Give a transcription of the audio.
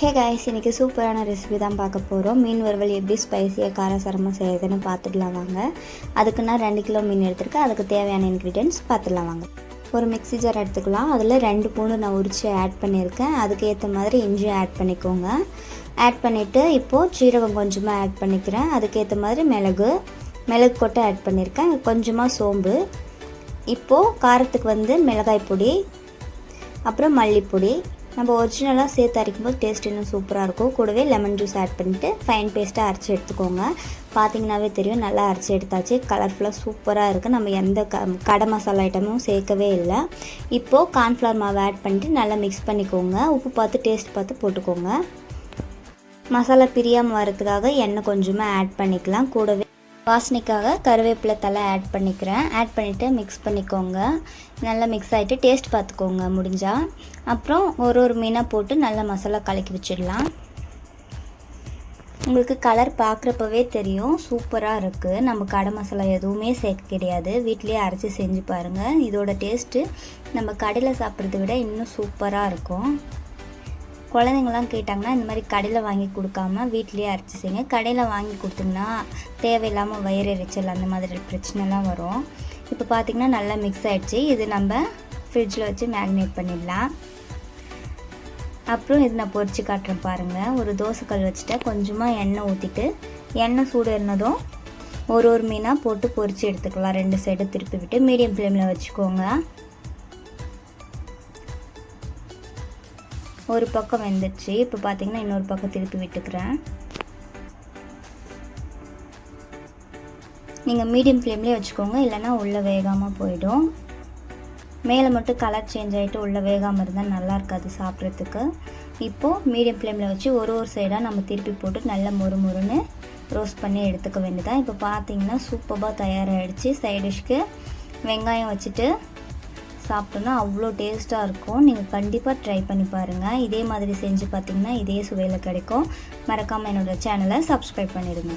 Hey guys இன்றைக்கி சூப்பரான recipe தான் பார்க்க போகிறோம் மீன் வறுவல் எப்படி ஸ்பைசியாக காரசாரமாக செய்யுதுன்னு பார்த்துக்கலாம் வாங்க. அதுக்கு நான் ரெண்டு கிலோ மீன் எடுத்துருக்கேன். அதுக்கு தேவையான இன்க்ரீடியன்ஸ் பார்த்துடலாம் வாங்க. ஒரு மிக்ஸி ஜார் எடுத்துக்கலாம். அதில் ரெண்டு பூண்டு நான் உரித்து ஆட் பண்ணியிருக்கேன். அதுக்கு ஏற்ற மாதிரி இஞ்சியும் ஆட் பண்ணிக்கோங்க. ஆட் பண்ணிவிட்டு இப்போது சீரகம் கொஞ்சமாக ஆட் பண்ணிக்கிறேன். அதுக்கேற்ற மாதிரி மிளகு மிளகு கொட்டை ஆட் பண்ணியிருக்கேன். கொஞ்சமாக சோம்பு. இப்போது காரத்துக்கு வந்து மிளகாய் பொடி அப்புறம் மல்லிப்பொடி நம்ம ஒரிஜினலாக சேர்த்து அரைக்கும் போது டேஸ்ட் இன்னும் சூப்பராக இருக்கும். கூடவே லெமன் ஜூஸ் ஆட் பண்ணிவிட்டு ஃபைன் பேஸ்ட்டாக அரைச்சி எடுத்துக்கோங்க. பார்த்தீங்கன்னாவே தெரியும் நல்லா அரைச்சி எடுத்தாச்சு. கலர்ஃபுல்லாக சூப்பராக இருக்குது நம்ம எந்த க கடை மசாலா ஐட்டமும் சேர்க்கவே இல்லை. இப்போது கார்ன்ஃப்ளவர் மாவு ஆட் பண்ணிட்டு நல்லா மிக்ஸ் பண்ணிக்கோங்க. உப்பு பார்த்து டேஸ்ட் பார்த்து போட்டுக்கோங்க. மசாலா பிரியாமல் வரதுக்காக எண்ணெய் கொஞ்சமாக ஆட் பண்ணிக்கலாம். கூடவே வாசனைக்காக கருவேப்பிலை தலை ஆட் பண்ணிக்கிறேன். ஆட் பண்ணிவிட்டு மிக்ஸ் பண்ணிக்கோங்க. நல்லா மிக்ஸ் ஆகிட்டு டேஸ்ட் பார்த்துக்கோங்க முடிஞ்சால் அப்புறம் ஒரு ஒரு மீனாக போட்டு நல்லா மசாலா கலக்கி வச்சிடலாம். உங்களுக்கு கலர் பார்க்குறப்பவே தெரியும். சூப்பராக இருக்குது நம்ம கடை மசாலா எதுவுமே சேர்க்க கிடையாது. வீட்லேயே அரைச்சி செஞ்சு பாருங்கள் இதோட டேஸ்ட்டு நம்ம கடையில் சாப்பிட்றத விட இன்னும் சூப்பராக இருக்கும். குழந்தைங்களாம் கேட்டாங்கன்னா இந்த மாதிரி கடையில் வாங்கி கொடுக்காம வீட்லேயே அரைச்சி செய்யுங்க. கடையில் வாங்கி கொடுத்தீங்கன்னா தேவையில்லாமல் வயிறு எரிச்சல் அந்த மாதிரி பிரச்சனைலாம் வரும். இப்போ பார்த்திங்கன்னா நல்லா மிக்ஸ் ஆகிடுச்சு இது நம்ம ஃப்ரிட்ஜில் வச்சு மேக்னேட் பண்ணிடலாம். அப்புறம் இது நான் பொறிச்சு காட்டுறேன் பாருங்கள் ஒரு தோசைக்கல் வச்சுட்டு கொஞ்சமாக எண்ணெய் ஊற்றிட்டு எண்ணெய் சூடு இருந்ததும் ஒரு ஒரு மீனாக போட்டு பொறிச்சு எடுத்துக்கலாம். ரெண்டு சைடு திருப்பி விட்டு மீடியம் ஃப்ளேமில் வச்சுக்கோங்க. ஒரு பக்கம் வெந்துடுச்சு. இப்போ பார்த்தீங்கன்னா இன்னொரு பக்கம் திருப்பி விட்டுக்கிறேன். நீங்கள் மீடியம் ஃப்ளேம்லேயே வச்சுக்கோங்க. இல்லைன்னா உள்ளே வேகாமல் போயிடும். மேலே மட்டும் கலர் சேஞ்ச் ஆகிட்டு உள்ளே வேகாமல் இருந்தால் நல்லா இருக்காது சாப்பிட்றதுக்கு. இப்போது மீடியம் ஃப்ளேமில் வச்சு ஒரு ஒரு சைடாக நம்ம திருப்பி போட்டு நல்லா மொறு மொறுன்னு ரோஸ்ட் பண்ணி எடுத்துக்க வேண்டியதான் இப்போ பார்த்தீங்கன்னா சூப்பராக தயாராகிடுச்சு சைடிஷ்க்கு வெங்காயம் வச்சுட்டு சாப்பிட்டோன்னா அவ்வளோ டேஸ்ட்டாக இருக்கும். நீங்கள் கண்டிப்பாக ட்ரை பண்ணி பாருங்கள் இதே மாதிரி செஞ்சு பார்த்தீங்கன்னா இதே சுவையில் கிடைக்கும். மறக்காமல் என்னோடய சேனலை சப்ஸ்கிரைப் பண்ணிடுங்க.